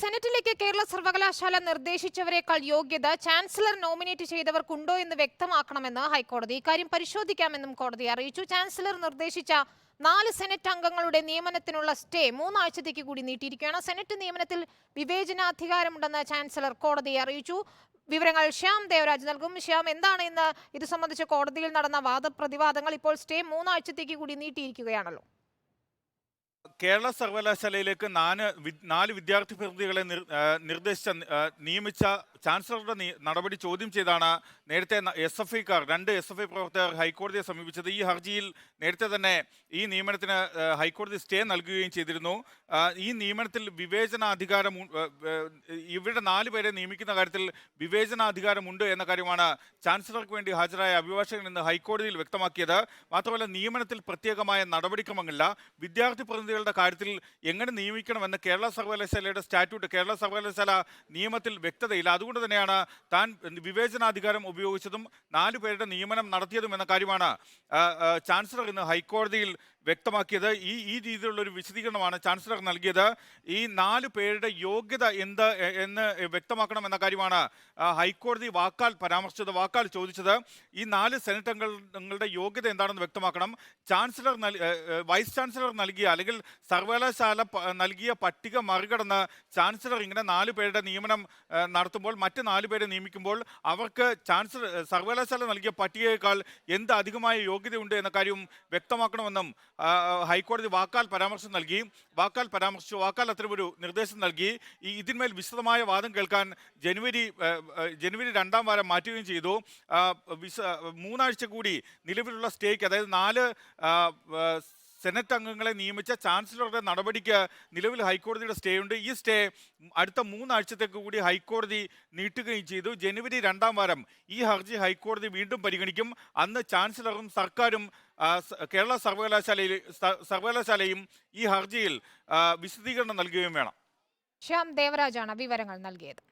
സെനറ്റിലേക്ക് കേരള സർവകലാശാല നിർദ്ദേശിച്ചവരെക്കാൾ യോഗ്യത chancellor nominate ചെയ്തവർക്കുണ്ടോ എന്ന് വ്യക്തമാക്കണമെന്ന് ഹൈക്കോടതി. ഇക്കാര്യം പരിശോധിക്കാമെന്നും കോടതി അറിയിച്ചു. ചാൻസലർ നിർദ്ദേശിച്ച നാല് സെനറ്റ് അംഗങ്ങളുടെ നിയമനത്തിനുള്ള സ്റ്റേ മൂന്നാഴ്ചത്തേക്ക് കൂടി നീട്ടിയിരിക്കുകയാണ്. സെനറ്റ് നിയമനത്തിൽ വിവേചനാധികാരമുണ്ടെന്ന് ചാൻസലർ കോടതിയെ അറിയിച്ചു. വിവരങ്ങൾ ശ്യാം ദേവരാജ് നൽകും. ശ്യാം എന്താണ് ഇന്ന് ഇത് സംബന്ധിച്ച് കോടതിയിൽ നടന്ന വാദപ്രതിവാദങ്ങൾ ഇപ്പോൾ സ്റ്റേ മൂന്നാഴ്ചത്തേക്ക് കൂടി നീട്ടിയിരിക്കുകയാണല്ലോ? കേരള സർവകലാശാലയിലേക്ക് നാല് നാല് വിദ്യാർത്ഥി പ്രതിനിധികളെ നിർ- നിർദ്ദേശിച്ച നിയമിച്ച ചാൻസലറുടെ നടപടി ചോദ്യം ചെയ്താണ് നേരത്തെ എസ് എഫ് ഐക്കാർ രണ്ട് എസ് എഫ് ഐ പ്രവർത്തകർ ഹൈക്കോടതിയെ സമീപിച്ചത്. ഈ ഹർജിയിൽ നേരത്തെ തന്നെ ഈ നിയമനത്തിന് ഹൈക്കോടതി സ്റ്റേ നൽകുകയും ചെയ്തിരുന്നു. ഈ നിയമനത്തിൽ വിവേചനാധികാരം ഇവരുടെ നാല് പേരെ നിയമിക്കുന്ന കാര്യത്തിൽ വിവേചനാധികാരമുണ്ട് എന്ന കാര്യമാണ് ചാൻസലർക്ക് വേണ്ടി ഹാജരായ അഭിഭാഷകൻ ഇന്ന് ഹൈക്കോടതിയിൽ വ്യക്തമാക്കിയത്. മാത്രമല്ല നിയമനത്തിൽ പ്രത്യേകമായ നടപടിക്രമങ്ങളില്ല വിദ്യാർത്ഥി പ്രതിനിധികളുടെ കാര്യത്തിൽ എങ്ങനെ നിയമിക്കണമെന്ന് കേരള സർവകലാശാലയുടെ സ്റ്റാറ്റ്യൂട്ട് കേരള സർവകലാശാല നിയമത്തിൽ വ്യക്തതയില്ല. അതുകൊണ്ട് തന്നെയാണ് താൻ വിവേചനാധികാരം ഉപയോഗിച്ചതും നാലു പേരുടെ നിയമനം നടത്തിയതും എന്ന കാര്യമാണ്. ചാൻസലർ ഇന്ന് ഹൈക്കോടതിയിൽ വ്യക്തമാക്കിയത് ഈ ഈ രീതിയിലുള്ള ഒരു വിശദീകരണമാണ് ചാൻസലർ നൽകിയത്. ഈ നാല് പേരുടെ യോഗ്യത എന്ത് എന്ന് വ്യക്തമാക്കണം എന്ന കാര്യമാണ് ഹൈക്കോടതി വാക്കാൽ പരാമർശിച്ചത് വാക്കാൽ ചോദിച്ചത്. ഈ നാല് സെനറ്റ് അംഗങ്ങളുടെ യോഗ്യത എന്താണെന്ന് വ്യക്തമാക്കണം. ചാൻസലർ വൈസ് ചാൻസലർ നൽകിയ അല്ലെങ്കിൽ സർവകലാശാല നൽകിയ പട്ടിക മറികടന്ന് ചാൻസലർ ഇങ്ങനെ നാല് പേരുടെ നിയമനം നടത്തുമ്പോൾ മറ്റ് നാല് പേരെ നിയമിക്കുമ്പോൾ അവർക്ക് ചാൻസലർ സർവകലാശാല നൽകിയ പട്ടികയേക്കാൾ എന്ത് അധികമായ യോഗ്യതയുണ്ട് എന്ന കാര്യം വ്യക്തമാക്കണമെന്നും ഹൈക്കോടതി വാക്കാൽ പരാമർശം നൽകി വാക്കാൽ പരാമർശിച്ചു വാക്കാൽ അത്തരമൊരു നിർദ്ദേശം നൽകി ഈ ഇതിന്മേൽ വിശദമായ വാദം കേൾക്കാൻ ജനുവരി ജനുവരി രണ്ടാം വാരം മാറ്റുകയും ചെയ്തു. വിസ മൂന്നാഴ്ച കൂടി നിലവിലുള്ള സ്റ്റേക്ക് അതായത് നാല് സെനറ്റ് അംഗങ്ങളെ നിയമിച്ച ചാൻസലറുടെ നടപടിക്ക് നിലവിൽ ഹൈക്കോടതിയുടെ സ്റ്റേ ഉണ്ട്. ഈ സ്റ്റേ അടുത്ത മൂന്നാഴ്ചത്തേക്ക് കൂടി ഹൈക്കോടതി നീട്ടുകയും ചെയ്തു. ജനുവരി രണ്ടാം വാരം ഈ ഹർജി ഹൈക്കോടതി വീണ്ടും പരിഗണിക്കും. അന്ന് ചാൻസലറും സർക്കാരും കേരള സർവകലാശാലയിൽ സർവകലാശാലയും ഈ ഹർജിയിൽ വിശദീകരണം നൽകുകയും വേണം. ശ്യാം ദേവരാജാണ് വിവരങ്ങൾ നൽകിയത്.